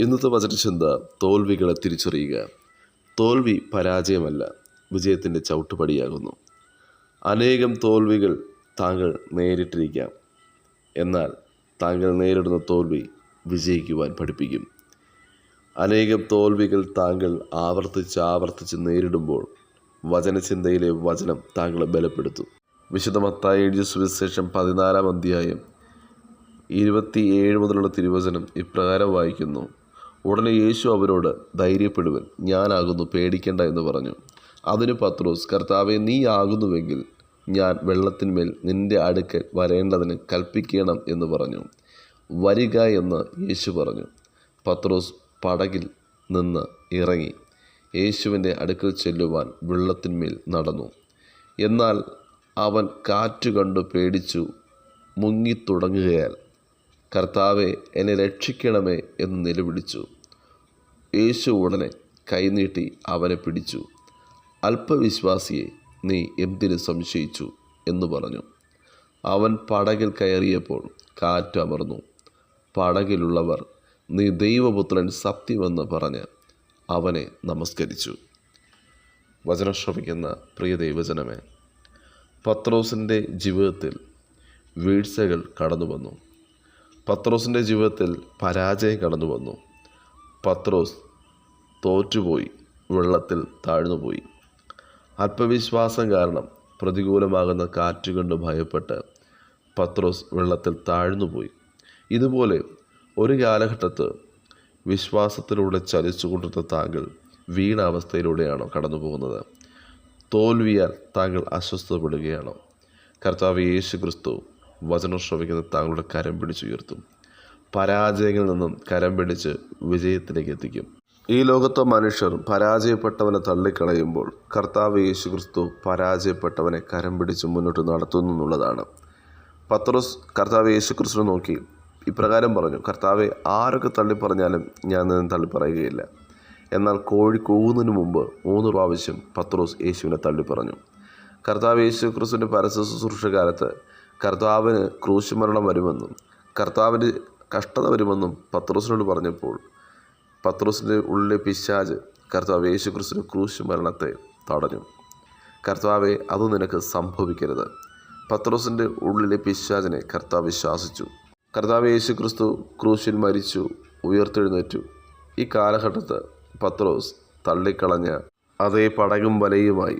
ഇന്നത്തെ വചനചിന്ത തോൽവികളെ തിരിച്ചറിയുക. തോൽവി പരാജയമല്ല വിജയത്തിന്റെ ചവിട്ടുപടിയാകുന്നു. അനേകം തോൽവികൾ താങ്കൾ നേരിട്ടിരിക്കാം. എന്നാൽ താങ്കൾ നേരിടുന്ന തോൽവി വിജയിക്കുവാൻ പഠിപ്പിക്കും. അനേകം തോൽവികൾ താങ്കൾ ആവർത്തിച്ച് ആവർത്തിച്ച് നേരിടുമ്പോൾ വചനചിന്തയിലെ വചനം താങ്കളെ ബലപ്പെടുത്തും. വിശുദ്ധമത്തായ എഴുതിയ സുവിശേഷം പതിനാലാം അധ്യായം ഇരുപത്തി ഏഴ് മുതലുള്ള തിരുവചനം ഇപ്രകാരം വായിക്കുന്നു. ഉടനെ യേശു അവരോട് ധൈര്യപ്പെടുവൻ ഞാനാകുന്നു പേടിക്കേണ്ട എന്ന് പറഞ്ഞു. അതിന് പത്രോസ് കർത്താവെ നീ ആകുന്നുവെങ്കിൽ ഞാൻ വെള്ളത്തിന്മേൽ നിന്റെ അടുക്കൽ വരേണ്ടതിന് കൽപ്പിക്കണം എന്ന് പറഞ്ഞു. വരിക എന്ന് യേശു പറഞ്ഞു. പത്രോസ് പടകിൽ നിന്ന് ഇറങ്ങി. യേശുവിന്റെ അടുക്കൽ ചെല്ലുവാൻ വെള്ളത്തിന്മേൽ നടന്നു. എന്നാൽ അവൻ കാറ്റ് കണ്ടു പേടിച്ചു മുങ്ങിത്തുടങ്ങുകയാൽ കർത്താവെ എന്നെ രക്ഷിക്കണമേ എന്ന് നിലവിളിച്ചു. യേശു ഉടനെ കൈനീട്ടി അവനെ പിടിച്ചു. അല്പവിശ്വാസിയെ നീ എന്തിനു സംശയിച്ചു? എന്ന് പറഞ്ഞു. അവൻ പടകിൽ കയറിയപ്പോൾ കാറ്റ് അമർന്നു. പടകിലുള്ളവർ നീ ദൈവപുത്രൻ സത്യമെന്ന് പറഞ്ഞ് അവനെ നമസ്കരിച്ചു. വചനം ശ്രമിക്കുന്ന പ്രിയ ദൈവജനമേ പത്രോസിന്റെ ജീവിതത്തിൽ വീഴ്ചകൾ കടന്നു വന്നു പത്രോസിന്റെ ജീവിതത്തിൽ പരാജയം കടന്നു വന്നു. പത്രോസ് തോറ്റുപോയി വെള്ളത്തിൽ താഴ്ന്നുപോയി. അല്പവിശ്വാസം കാരണം പ്രതികൂലമാകുന്ന കാറ്റുകൊണ്ട് ഭയപ്പെട്ട് പത്രോസ് വെള്ളത്തിൽ താഴ്ന്നുപോയി. ഇതുപോലെ ഒരു കാലഘട്ടത്ത് വിശ്വാസത്തിലൂടെ ചലിച്ചുകൊണ്ടിരുന്ന താങ്കൾ വീണ അവസ്ഥയിലൂടെയാണോ കടന്നു പോകുന്നത് തോൽവിയാൽ താങ്കൾ അസ്വസ്ഥപ്പെടുകയാണോ കർത്താവ് യേശു ക്രിസ്തു വചനം ശ്രമിക്കുന്ന താങ്കളുടെ കരം പിടിച്ചുയർത്തും. പരാജയങ്ങളിൽ നിന്നും കരം പിടിച്ച് വിജയത്തിലേക്ക് എത്തിക്കും. ഈ ലോകത്തെ മനുഷ്യർ പരാജയപ്പെട്ടവനെ തള്ളിക്കളയുമ്പോൾ കർത്താവ് യേശു ക്രിസ്തു പരാജയപ്പെട്ടവനെ കരം പിടിച്ച് മുന്നോട്ട് നടത്തുന്നു എന്നുള്ളതാണ്. പത്രോസ് കർത്താവ് യേശു ക്രിസ്തുവിനെ നോക്കി ഇപ്രകാരം പറഞ്ഞു കർത്താവെ ആരൊക്കെ തള്ളി പറഞ്ഞാലും ഞാൻ നിന്നും തള്ളി പറയുകയില്ല എന്നാൽ കോഴി കൂവുന്നതിന് മുമ്പ് മൂന്ന് പ്രാവശ്യം പത്രോസ് യേശുവിനെ തള്ളി പറഞ്ഞു കർത്താവ് യേശു ക്രിസ്തുവിന്റെ പരസ്യ ശുശ്രൂഷ കാലത്ത് കർത്താവിന് ക്രൂശ് മരണം വരുമെന്നും കർത്താവിന് കഷ്ടത വരുമെന്നും പത്രോസിനോട് പറഞ്ഞപ്പോൾ പത്രോസിന്റെ ഉള്ളിലെ പിശാജ് കർത്താവ് യേശു ക്രിസ്തു ക്രൂശ് മരണത്തെ തടഞ്ഞു. കർത്താവെ അത് നിനക്ക് സംഭവിക്കരുത്. പത്രോസിന്റെ ഉള്ളിലെ പിശാചിനെ കർത്താവ് വിശ്വാസിച്ചു. കർത്താവ് യേശു ക്രിസ്തു ക്രൂശിൽ മരിച്ചു ഉയർത്തെഴുന്നേറ്റു. ഈ കാലഘട്ടത്ത് പത്രോസ് തള്ളിക്കളഞ്ഞ അതേ പടകും വലയുമായി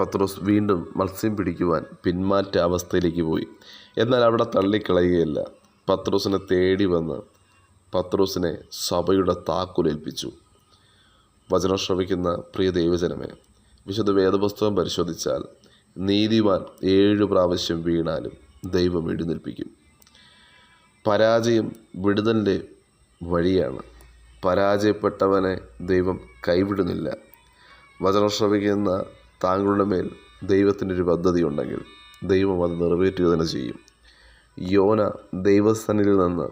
പത്രോസ് വീണ്ടും മത്സ്യം പിടിക്കുവാൻ പിന്മാറ്റ അവസ്ഥയിലേക്ക് പോയി. എന്നാൽ അവിടെ തള്ളിക്കളയുകയില്ല. പത്രോസിനെ തേടി വന്ന് പത്രോസിനെ സഭയുടെ താക്കുലേൽപ്പിച്ചു. വചനം ശ്രമിക്കുന്ന പ്രിയ ദൈവജനമേ വിശുദ്ധ വേദപുസ്തകം പരിശോധിച്ചാൽ നീതിവാൻ ഏഴു പ്രാവശ്യം വീണാലും ദൈവം എഴുന്നേൽപ്പിക്കും. പരാജയം വിടുതലിന്റെ വഴിയാണ്. പരാജയപ്പെട്ടവനെ ദൈവം കൈവിടുന്നില്ല. വചനം ശ്രമിക്കുന്ന താങ്കളുടെ മേൽ ദൈവത്തിന്റെ ഒരു പദ്ധതി ഉണ്ടെങ്കിൽ ദൈവം അത് നിറവേറ്റുക തന്നെ ചെയ്യും. യോന ദൈവസ്ഥനിൽ നിന്ന്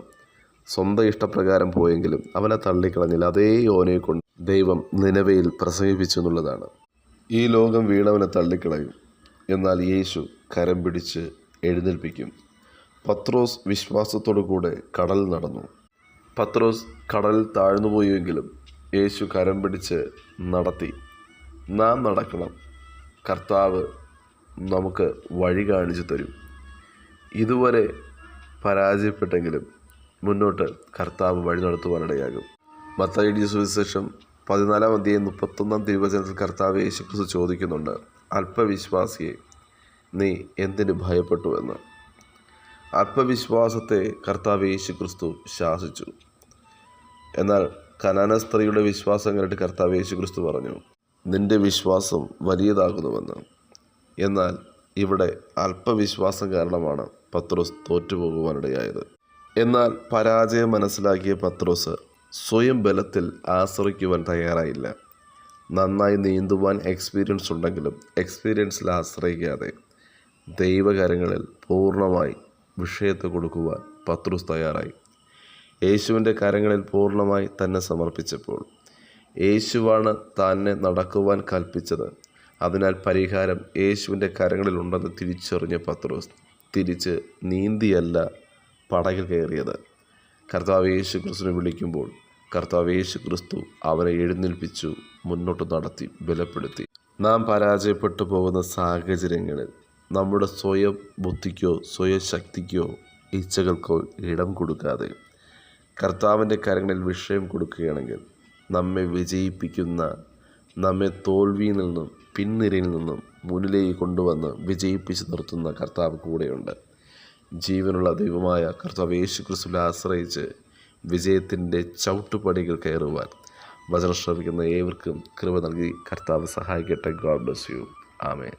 സ്വന്തം ഇഷ്ടപ്രകാരം പോയെങ്കിലും അവനെ തള്ളിക്കളഞ്ഞില്ല. അതേ യോനയെ കൊണ്ട് ദൈവം നിലവയിൽ പ്രസംഗിപ്പിച്ചു എന്നുള്ളതാണ്. ഈ ലോകം വീണവനെ തള്ളിക്കളയും. എന്നാൽ യേശു കരം പിടിച്ച് എഴുന്നേൽപ്പിക്കും. പത്രോസ് വിശ്വാസത്തോടു കൂടെ കടൽ നടന്നു. പത്രോസ് കടലിൽ താഴ്ന്നുപോയെങ്കിലും യേശു കരം പിടിച്ച് നടത്തി. നാം നടക്കണം. കർത്താവ് നമുക്ക് വഴി കാണിച്ചു തരും. ഇതുവരെ പരാജയപ്പെട്ടെങ്കിലും മുന്നോട്ട് കർത്താവ് വഴി നടത്തുവാനിടയാകും. മത്തയുടെ സുവിശേഷം പതിനാലാം അധ്യായം മുപ്പത്തൊന്നാം തിരുവചനത്തിൽ കർത്താവ് യേശുക്രിസ്തു ചോദിക്കുന്നുണ്ട് അല്പവിശ്വാസിയെ നീ എന്തിനു ഭയപ്പെട്ടു എന്ന് അല്പവിശ്വാസത്തെ കർത്താവ് യേശുക്രിസ്തു ശാസിച്ചു. എന്നാൽ കനാന സ്ത്രീയുടെ വിശ്വാസം കണ്ടിട്ട് കർത്താവ് യേശുക്രിസ്തു പറഞ്ഞു നിന്റെ വിശ്വാസം വലിയതാകുന്നുവെന്ന്. എന്നാൽ ഇവിടെ അല്പവിശ്വാസം കാരണമാണ് പത്രോസ് തോറ്റുപോകുവാനിടയായത്. എന്നാൽ പരാജയം മനസ്സിലാക്കിയ പത്രോസ് സ്വയം ബലത്തിൽ ആശ്രയിക്കുവാൻ തയ്യാറായില്ല. നന്നായി നീന്തുവാൻ എക്സ്പീരിയൻസ് ഉണ്ടെങ്കിലും എക്സ്പീരിയൻസിൽ ആശ്രയിക്കാതെ ദൈവകാര്യങ്ങളിൽ പൂർണമായി വിഷയത്തെ കൊടുക്കുവാൻ പത്രോസ് തയ്യാറായി. യേശുവിന്റെ കാര്യങ്ങളിൽ പൂർണമായി തന്നെ സമർപ്പിച്ചപ്പോൾ യേശുവാണ് തന്നെ നടക്കുവാൻ കൽപ്പിച്ചത്. അതിനാൽ പരിഹാരം യേശുവിന്റെ കരങ്ങളിലുണ്ടെന്ന് തിരിച്ചറിഞ്ഞ പത്രോസ് തിരിച്ച് നീന്തിയല്ല പടകിൽ കയറിയത്. കർത്താവ് യേശു ക്രിസ്തുവിനെ വിളിക്കുമ്പോൾ കർത്താവ് യേശു ക്രിസ്തു അവരെ എഴുന്നേൽപ്പിച്ചു മുന്നോട്ട് നടത്തി ബലപ്പെടുത്തി. നാം പരാജയപ്പെട്ടു പോകുന്ന സാഹചര്യങ്ങളിൽ നമ്മുടെ സ്വയം ബുദ്ധിക്കോ സ്വയം ശക്തിക്കോ ഇച്ഛകൾക്കോ ഇടം കൊടുക്കാതെ കർത്താവിന്റെ കരങ്ങളിൽ വിഷയം കൊടുക്കുകയാണെങ്കിൽ നമ്മെ വിജയിപ്പിക്കുന്ന നമ്മെ തോൽവിയിൽ നിന്നും പിൻനിരയിൽ നിന്നും മുന്നിലേക്ക് കൊണ്ടുവന്ന് വിജയിപ്പിച്ച് നിർത്തുന്ന കർത്താവ് കൂടെയുണ്ട്. ജീവനുള്ള ദൈവമായ കർത്താവ് യേശു ക്രിസ്തുവിനെ ആശ്രയിച്ച് വിജയത്തിന്റെ ചവിട്ടുപടികൾ കയറുവാൻ വചനം ശ്രമിക്കുന്ന ഏവർക്കും കൃപ നൽകി കർത്താവ് സഹായിക്കട്ടെ. God bless you. ആമേൻ.